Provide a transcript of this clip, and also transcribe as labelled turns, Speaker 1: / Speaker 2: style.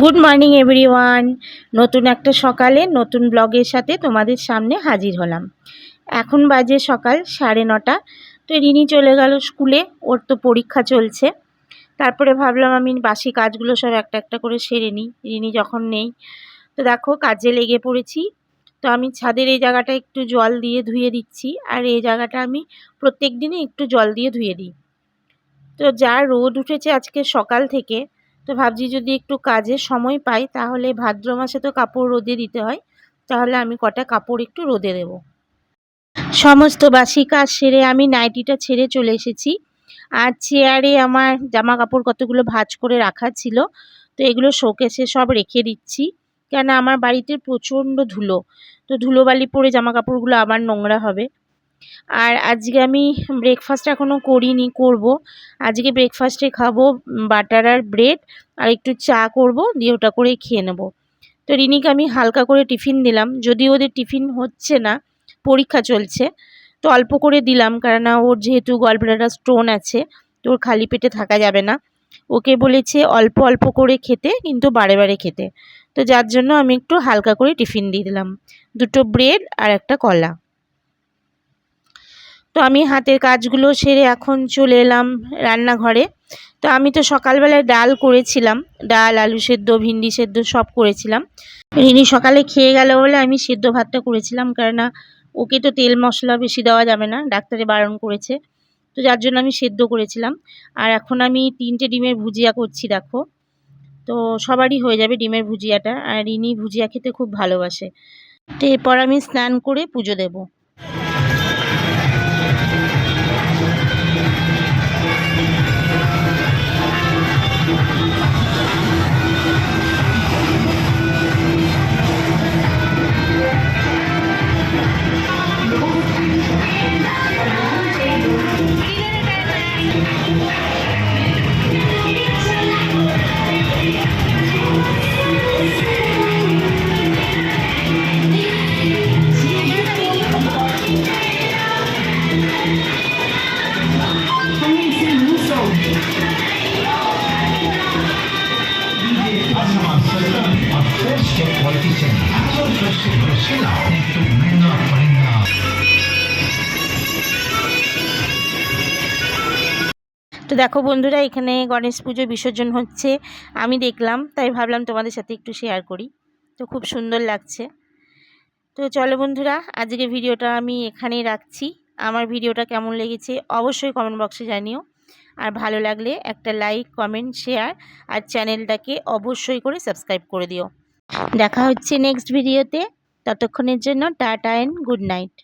Speaker 1: Good morning everyone নতুন একটা সকালে নতুন ব্লগের সাথে তোমাদের সামনে হাজির হলাম। এখন বাজে সকাল সাড়ে নটা। তো রিনি চলে গেল স্কুলে, ওর তো পরীক্ষা চলছে। তারপরে ভাবলাম আমি বাসি কাজগুলো সব একটা একটা করে সেরে নিই। রিনি যখন নেই, তো দেখো কাজে লেগে পড়েছি। তো আমি ছাদের এই জায়গাটা একটু জল দিয়ে ধুয়ে দিচ্ছি, আর এই জায়গাটা আমি প্রত্যেক দিনই একটু জল দিয়ে ধুয়ে দিই। তো যা রোদ উঠেছে আজকে সকাল থেকে তো ভাবছি যদি একটু কাজে সময় পাই, তাহলে ভাদ্র মাসে তো কাপড় রোদে দিতে হয়, তাহলে আমি কটা কাপড় একটু রোদে দেব। সমস্ত বাসি কাজ সেরে আমি নাইটিটা ছেড়ে চলে এসেছি। আর চেয়ারে আমার জামা কাপড় কতগুলো ভাজ করে রাখা ছিল, তো এগুলো শোকেসে সব রেখে দিচ্ছি। কেন, আমার বাড়িতে প্রচণ্ড ধুলো, তো ধুলোবালি পরে জামা কাপড়গুলো আবার নোংরা হবে। আর আজকে আমি ব্রেকফাস্ট এখনও করিনি, করব। আজকে ব্রেকফাস্টে খাব বাটার আর ব্রেড আর একটু চা করব, দিয়ে ওটা করে খেয়ে নেব। তো রিনিকে আমি হালকা করে টিফিন দিলাম যদি ওদের টিফিন হচ্ছে না, পরীক্ষা চলছে। তো অল্প করে দিলাম, কেননা ওর যেহেতু গলব্লাডার স্টোন আছে, তো ওর খালি পেটে থাকা যাবে না। ওকে বলেছে অল্প অল্প করে খেতে, কিন্তু বারে বারে খেতে। তো যার জন্য আমি একটু হালকা করে টিফিন দিয়ে দিলাম। দুটো ব্রেড আর একটা কলা। তো আমি হাতের কাজগুলো সেরে এখন চলে এলাম রান্নাঘরে। তো আমি তো সকালবেলায় ডাল করেছিলাম। ডাল, আলু সেদ্ধ, ভিন্ডি সেদ্ধ সব করেছিলাম। রিনি সকালে খেয়ে গেল বলে আমি সেদ্ধ ভাতটা করেছিলাম কেননা ওকে তো তেল মশলা বেশি দেওয়া যাবে না, ডাক্তারে বারণ করেছে। তো যার জন্য আমি সেদ্ধ করেছিলাম। আর এখন আমি তিনটে ডিমের ভুজিয়া করছি, দেখো। তো সবারই হয়ে যাবে ডিমের ভুজিয়াটা। আর রিনি ভুজিয়া খেতে খুব ভালোবাসে। তো এরপর আমি স্নান করে পুজো দেবো।
Speaker 2: Thank you.
Speaker 1: তো দেখো বন্ধুরা, এখানে গণেশ পুজো বিসর্জন হচ্ছে। আমি দেখলাম, তাই ভাবলাম তোমাদের সাথে একটু শেয়ার করি। তো খুব সুন্দর লাগছে। তো চলো বন্ধুরা, আজকে ভিডিওটা আমি এখানেই রাখছি। আমার ভিডিওটা কেমন লেগেছে অবশ্যই কমেন্ট বক্সে জানিও। আর ভালো লাগলে একটা লাইক কমেন্ট শেয়ার আর চ্যানেলটাকে অবশ্যই করে সাবস্ক্রাইব করে দিও। দেখা হচ্ছে নেক্সট ভিডিওতে ততক্ষণের জন্য টাটা অ্যান্ড গুড নাইট